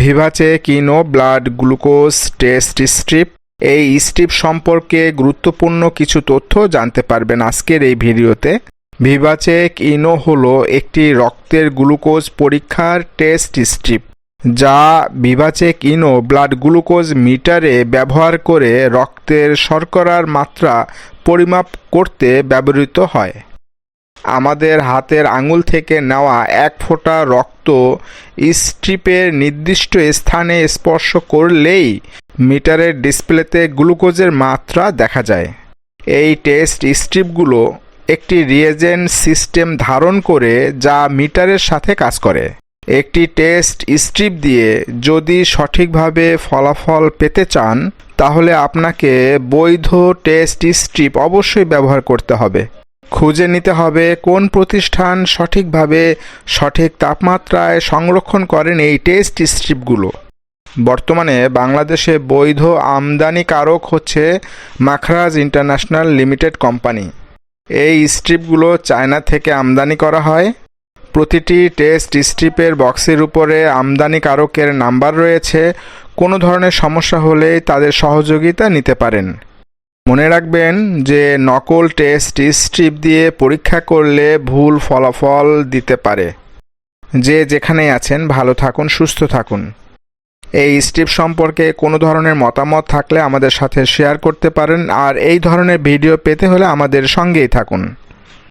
Vivachek Ino blood glucose test strip. এই strip সম্পর্কে গুরুত্বপূর্ণ কিছু তথ্য জানতে পারবেন আজকের এই ভিডিওতে। ভিভাচেক ইনো হলো একটি রক্তের গ্লুকোজ পরীক্ষার টেস্ট স্ট্রিপ, যা ভিভাচেক ইনো ব্লাড গ্লুকোজ মিটারে ব্যবহার করে রক্তের শর্করার মাত্রা পরিমাপ করতে ব্যবহৃত হয়। আমাদের হাতের আঙুল থেকে নেওয়া এক ফোঁটা রক্ত স্ট্রিপের নির্দিষ্ট স্থানে স্পর্শ করলেই মিটারের ডিসপ্লেতে গ্লুকোজের মাত্রা দেখা যায়। এই টেস্ট স্ট্রিপগুলো একটি রিয়েজেন্ট সিস্টেম ধারণ করে যা মিটারের সাথে কাজ করে। একটি টেস্ট স্ট্রিপ দিয়ে যদি সঠিকভাবে ফলাফল পেতে চান, তাহলে আপনাকে বৈধ টেস্ট স্ট্রিপ অবশ্যই ব্যবহার করতে হবে। খুঁজে নিতে হবে কোন প্রতিষ্ঠান সঠিকভাবে সঠিক তাপমাত্রায় সংরক্ষণ করেন এই টেস্ট স্ট্রিপগুলো। বর্তমানে বাংলাদেশে বৈধ আমদানিকারক হচ্ছে মাখরাজ ইন্টারন্যাশনাল লিমিটেড কোম্পানি। এই স্ট্রিপগুলো চায়না থেকে আমদানি করা হয়। প্রতিটি টেস্ট স্ট্রিপের বক্সের উপরে আমদানিকারকের নাম্বার রয়েছে। কোনো ধরনের সমস্যা হলেই তাদের সহযোগিতা নিতে পারেন। মনে রাখবেন যে নকল টেস্ট স্ট্রিপ দিয়ে পরীক্ষা করলে ভুল ফলাফল দিতে পারে। যে যেখানে আছেন, ভালো থাকুন, সুস্থ থাকুন। এই স্ট্রিপ সম্পর্কে কোনো ধরনের মতামত থাকলে আমাদের সাথে শেয়ার করতে পারেন, আর এই ধরনের ভিডিও পেতে হলে আমাদের সঙ্গেই থাকুন।